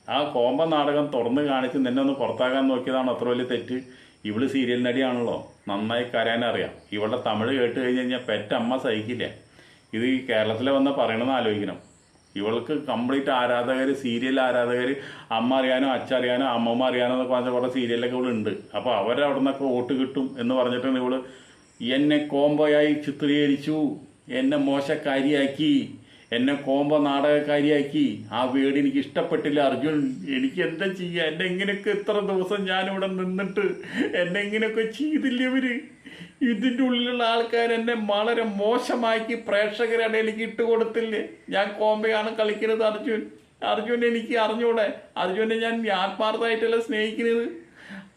ആ കോമ്പ നാടകം തുറന്ന് കാണിച്ച് നിന്നെ ഒന്ന് പുറത്താക്കാൻ നോക്കിയതാണ് അത്ര വലിയ തെറ്റ്. ഇവൾ സീരിയൽ നടിയാണല്ലോ. നന്നായി കരയാനറിയാം ഇവളുടെ തമിഴ് കേട്ട് കഴിഞ്ഞ് കഴിഞ്ഞാൽ പെറ്റമ്മ സഹിക്കില്ല. ഇത് കേരളത്തിലെ വന്ന് പറയണമെന്ന് ആലോചിക്കണം. ഇവൾക്ക് കംപ്ലീറ്റ് ആരാധകർ സീരിയൽ ആരാധകർ അമ്മ അറിയാനോ അച്ഛ അറിയാനോ അമ്മമ്മ അറിയാനോ എന്നൊക്കെ പറഞ്ഞ കുറേ സീരിയലൊക്കെ ഉണ്ട് അപ്പോൾ അവരവിടെ നിന്നൊക്കെ വോട്ട് കിട്ടും എന്ന് പറഞ്ഞിട്ടാണ് ഇവൾ എന്നെ കോംബോയായി ചിത്രീകരിച്ചു എന്നെ മോശക്കാരിയാക്കി. എന്നെ കോമ്പ നാടകക്കാരിയാക്കി. ആ വീട് എനിക്ക് ഇഷ്ടപ്പെട്ടില്ല അർജുൻ. എനിക്ക് എന്താ ചെയ്യുക എന്നെ എങ്ങനെയൊക്കെ ഇത്ര ദിവസം ഞാനിവിടെ നിന്നിട്ട് എന്നെ ഇങ്ങനെയൊക്കെ ചെയ്തില്ല ഇവർ? ഇതിന്റെ ഉള്ളിലുള്ള ആൾക്കാർ എന്നെ വളരെ മോശമാക്കി പ്രേക്ഷകരുടെ ഇട്ട് കൊടുത്തില്ലേ? ഞാൻ കോമ്പയാണ് കളിക്കുന്നത് അർജുൻ. അർജുൻ എനിക്ക് അറിഞ്ഞൂടെ? അർജുനെ ഞാൻ ആത്മാർത്ഥമായിട്ടല്ല സ്നേഹിക്കുന്നത്?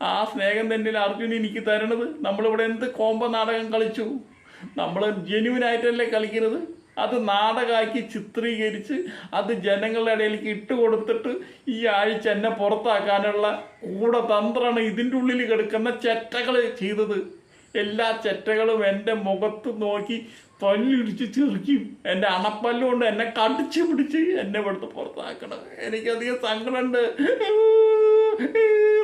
ആ സ്നേഹം തന്നെ അർജുൻ എനിക്ക് തരണത്? നമ്മളിവിടെ എന്ത് കോമ്പ നാടകം കളിച്ചു? നമ്മൾ ജെന്യുവനായിട്ടല്ലേ കളിക്കുന്നത്? അത് നാടകമാക്കി ചിത്രീകരിച്ച് അത് ജനങ്ങളുടെ ഇടയിലേക്ക് ഇട്ട് കൊടുത്തിട്ട് ഈ ആഴ്ച എന്നെ പുറത്താക്കാനുള്ള കൂടതന്ത്രമാണ് ഇതിന്റെ ഉള്ളിൽ കിടക്കുന്ന ചെറ്റകൾ ചെയ്തത്. എല്ലാ ചെറ്റകളും എന്റെ മുഖത്ത് നോക്കി പല്ലിടിച്ച് ചെറുക്കും. എന്റെ അണപ്പല്ലുകൊണ്ട് എന്നെ കടിച്ച് പിടിച്ച് എന്നെ ഇവിടുത്തെ പുറത്താക്കണം എനിക്കധികം സങ്കടമുണ്ട്.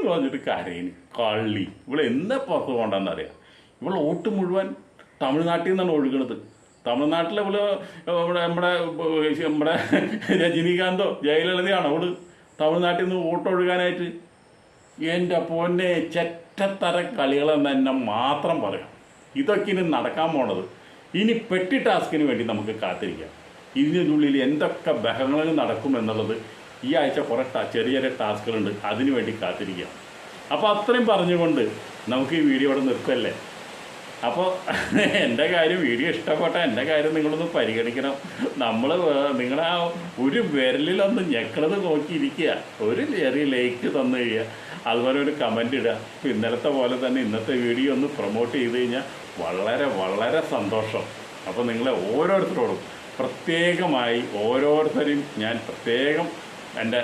പറഞ്ഞിട്ട് കരയിന് കള്ളി. ഇവിടെ എന്താ പുറത്ത് പോകണ്ടെന്നറിയാം ഇവിടെ ഓട്ട് മുഴുവൻ തമിഴ്നാട്ടിൽ നിന്നാണ് ഒഴുകണത്. തമിഴ്നാട്ടിലെ ഇവിടെ നമ്മുടെ നമ്മുടെ രജനീകാന്തോ ജയലളിതയാണോ അവൾ തമിഴ്നാട്ടിൽ നിന്ന് വോട്ട് ഒഴുകാനായിട്ട് എന്റെ പൊന്നെ ചെറ്റത്തര കളികളെന്ന് തന്നെ മാത്രം പറയാം. ഇതൊക്കെ ഇനി നടക്കാൻ പോണത്. ഇനി പെട്ടി ടാസ്കിന് വേണ്ടി നമുക്ക് കാത്തിരിക്കാം. ഇതിനുള്ളിൽ എന്തൊക്കെ ബഹളങ്ങൾ നടക്കും എന്നുള്ളത് ഈ ആഴ്ച കുറേ ചെറിയ ചെറിയ ടാസ്കുകളുണ്ട്. അതിനു വേണ്ടി കാത്തിരിക്കാം. അപ്പോൾ അത്രയും പറഞ്ഞുകൊണ്ട് നമുക്ക് ഈ വീഡിയോ ഇവിടെ നിർത്തല്ലേ? അപ്പോൾ എന്റെ കാര്യം വീഡിയോ ഇഷ്ടപ്പെട്ട എന്റെ കാര്യം നിങ്ങളൊന്ന് പരിഗണിക്കണം. നമ്മൾ നിങ്ങളെ ആ ഒരു വിരലിലൊന്ന് ഞെക്കണത് നോക്കിയിരിക്കുക. ഒരു ചെറിയ ലൈക്ക് തന്നു കഴിയുക അതുപോലെ ഒരു കമന്റ് ഇടുക. ഇന്നലത്തെ പോലെ തന്നെ ഇന്നത്തെ വീഡിയോ ഒന്ന് പ്രൊമോട്ട് ചെയ്ത് കഴിഞ്ഞാൽ വളരെ വളരെ സന്തോഷം. അപ്പോൾ നിങ്ങളെ ഓരോരുത്തരോടും പ്രത്യേകമായി ഓരോരുത്തരെയും ഞാൻ പ്രത്യേകം എന്റെ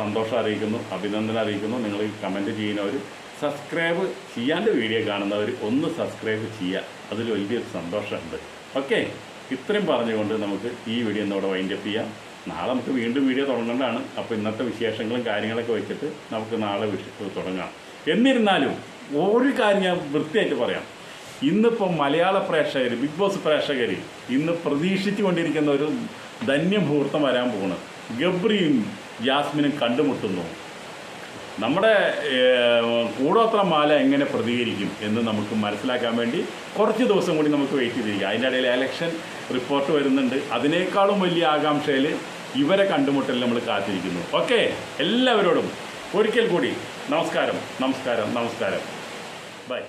സന്തോഷം അറിയിക്കുന്നു അഭിനന്ദനം അറിയിക്കുന്നു. നിങ്ങൾ കമന്റ് ചെയ്യുന്നവർ സബ്സ്ക്രൈബ് ചെയ്യാണ്ട് വീഡിയോ കാണുന്നവർ ഒന്ന് സബ്സ്ക്രൈബ് ചെയ്യുക അതിൽ വലിയൊരു സന്തോഷമുണ്ട്. ഓക്കെ? ഇത്രയും പറഞ്ഞുകൊണ്ട് നമുക്ക് ഈ വീഡിയോ ഇന്നിവിടെ വൈൻഡപ്പ് ചെയ്യാം. നാളെ നമുക്ക് വീണ്ടും വീഡിയോ തുടങ്ങേണ്ടതാണ്. അപ്പോൾ ഇന്നത്തെ വിശേഷങ്ങളും കാര്യങ്ങളൊക്കെ വെച്ചിട്ട് നമുക്ക് നാളെ തുടങ്ങാം. എന്നിരുന്നാലും ഒരു കാര്യം ഞാൻ വൃത്തിയായിട്ട് പറയാം. ഇന്നിപ്പോൾ മലയാള പ്രേക്ഷകർ ബിഗ് ബോസ് പ്രേക്ഷകർ ഇന്ന് പ്രതീക്ഷിച്ചു കൊണ്ടിരിക്കുന്ന ഒരു ധന്യമുഹൂർത്തം വരാൻ പോകുന്നത് ഗബ്രിയും ജാസ്മിനും കണ്ടുമുട്ടുന്നു. നമ്മുടെ കൂടോത്ര മാല എങ്ങനെ പ്രതികരിക്കും എന്ന് നമുക്ക് മനസ്സിലാക്കാൻ വേണ്ടി കുറച്ച് ദിവസം കൂടി നമുക്ക് വെയിറ്റ് ചെയ്തിരിക്കാം അതിന്റെ ഇടയിൽ എലക്ഷൻ റിപ്പോർട്ട് വരുന്നുണ്ട്. അതിനേക്കാളും വലിയ ആകാംക്ഷയിൽ ഇവരെ കണ്ടുമുട്ടൽ നമ്മൾ കാത്തിരിക്കുന്നു. ഓക്കെ എല്ലാവരോടും ഒരിക്കൽ കൂടി നമസ്കാരം നമസ്കാരം നമസ്കാരം. ബൈ